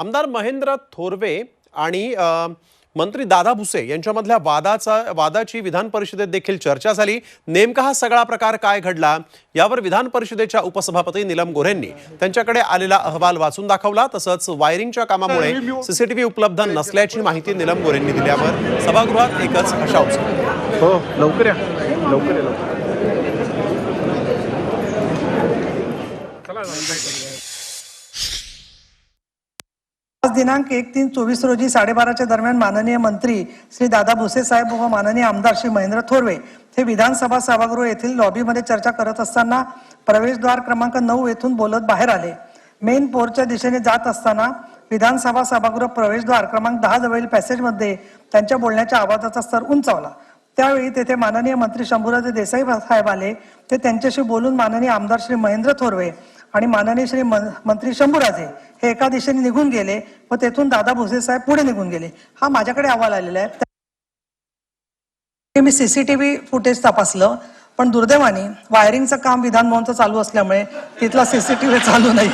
आमदार महेंद्र थोरवे आणि मंत्री दादा भुसे यांच्यामधल्या वादाचा वादाची विधान परिषदेत देखील चर्चा झाली. नेमका हा सगळा प्रकार काय घडला? यावर विधान परिषदेच्या उपसभापती निलम गोऱ्हेंनी त्यांच्याकडे आलेला अहवाल वाचून दाखवला. तसंच वायरिंगच्या कामामुळे सीसीटीव्ही उपलब्ध नसल्याची माहिती निलम गोऱ्हेंनी दिल्यावर सभागृहात एकच अशा हो लवकर या. लवकर या लवकर. दिनांक एक तीन चोवीस रोजी साडेबाराच्या दरम्यान माननीय मंत्री श्री दादा भुसे साहेब व माननीय आमदार श्री महेंद्र थोरवे हे विधानसभा सभागृह येथील लॉबीमध्ये चर्चा करत असताना प्रवेशद्वार क्रमांक नऊ येथून बोलत बाहेर आले. मेन पोरच्या दिशेने जात असताना विधानसभा सभागृह प्रवेशद्वार क्रमांक दहा जवळील पॅसेजमध्ये त्यांच्या बोलण्याच्या आवाजाचा स्तर उंचावला. त्यावेळी तेथे माननीय मंत्री शंभूराजे देसाई साहेब आले. ते त्यांच्याशी बोलून माननीय आमदार श्री महेंद्र थोरवे आणि माननीय श्री मंत्री शंभूराजे हे एका दिशेने निघून गेले व तेथून दादा भुसे साहेब पुढे निघून गेले. हा माझ्याकडे अहवाल आलेला आहे. मी सीसीटीव्ही फुटेज तपासलं पण दुर्दैवाने वायरिंगचं काम विधान भवनचं चालू असल्यामुळे तिथला सीसीटीव्ही चालू नाही.